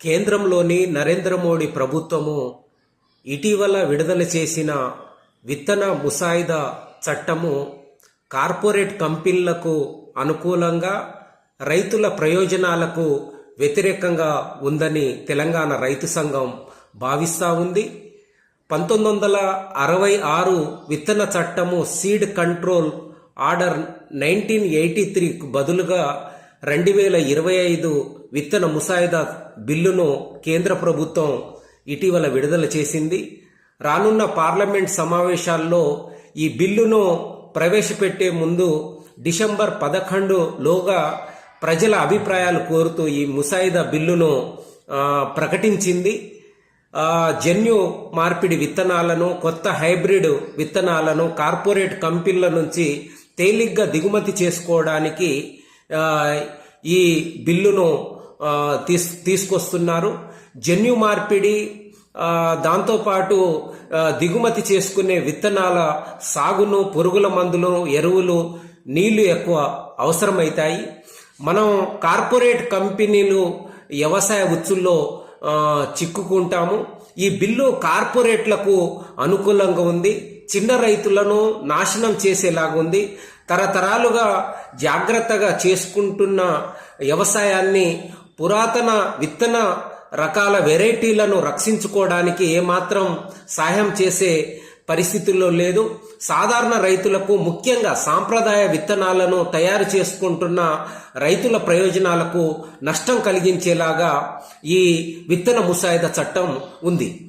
కేంద్రంలోని నరేంద్ర మోడీ ప్రభుత్వము ఇటీవల విడుదల చేసిన విత్తన ముసాయిదా చట్టము కార్పొరేట్ కంపెనీలకు అనుకూలంగా రైతుల ప్రయోజనాలకు వ్యతిరేకంగా ఉందని తెలంగాణ రైతు సంఘం భావిస్తూ ఉంది. పంతొమ్మిది వందల అరవై ఆరు విత్తన చట్టము seed control order nineteen eighty త్రీకు బదులుగా రెండు వేల ఇరవై ఐదు విత్తన ముసాయిదా బిల్లును కేంద్ర ప్రభుత్వం ఇటీవల విడుదల చేసింది. రానున్న పార్లమెంట్ సమావేశాల్లో ఈ బిల్లును ప్రవేశపెట్టే ముందు డిసెంబర్ పదకొండులోగా ప్రజల అభిప్రాయాలు కోరుతూ ఈ ముసాయిదా బిల్లును ప్రకటించింది. జన్యు మార్పిడి విత్తనాలను కొత్త హైబ్రిడ్ విత్తనాలను కార్పొరేట్ కంపెనీల నుంచి తేలిగ్గా దిగుమతి చేసుకోవడానికి ఈ బిల్లును తీస్ తీసుకొస్తున్నారు. జన్యు మార్పిడి దాంతోపాటు దిగుమతి చేసుకునే విత్తనాల సాగును పురుగుల మందులు ఎరువులు నీళ్ళు ఎక్కువ అవసరమవుతాయి మనం కార్పొరేట్ కంపెనీలు వ్యవసాయ ఉచ్చుల్లో చిక్కుకుంటాము. ఈ బిల్లు కార్పొరేట్లకు అనుకూలంగా ఉంది. చిన్న రైతులను నాశనం చేసేలాగా ఉంది. తరతరాలుగా జాగ్రత్తగా చేసుకుంటున్న వ్యవసాయాన్ని పురాతన విత్తన రకాల వెరైటీలను రక్షించుకోవడానికి ఏమాత్రం సహాయం చేసే పరిస్థితుల్లో లేదు. సాధారణ రైతులకు ముఖ్యంగా సాంప్రదాయ విత్తనాలను తయారు చేసుకుంటున్న రైతుల ప్రయోజనాలకు నష్టం కలిగించేలాగా ఈ విత్తన ముసాయిదా చట్టం ఉంది.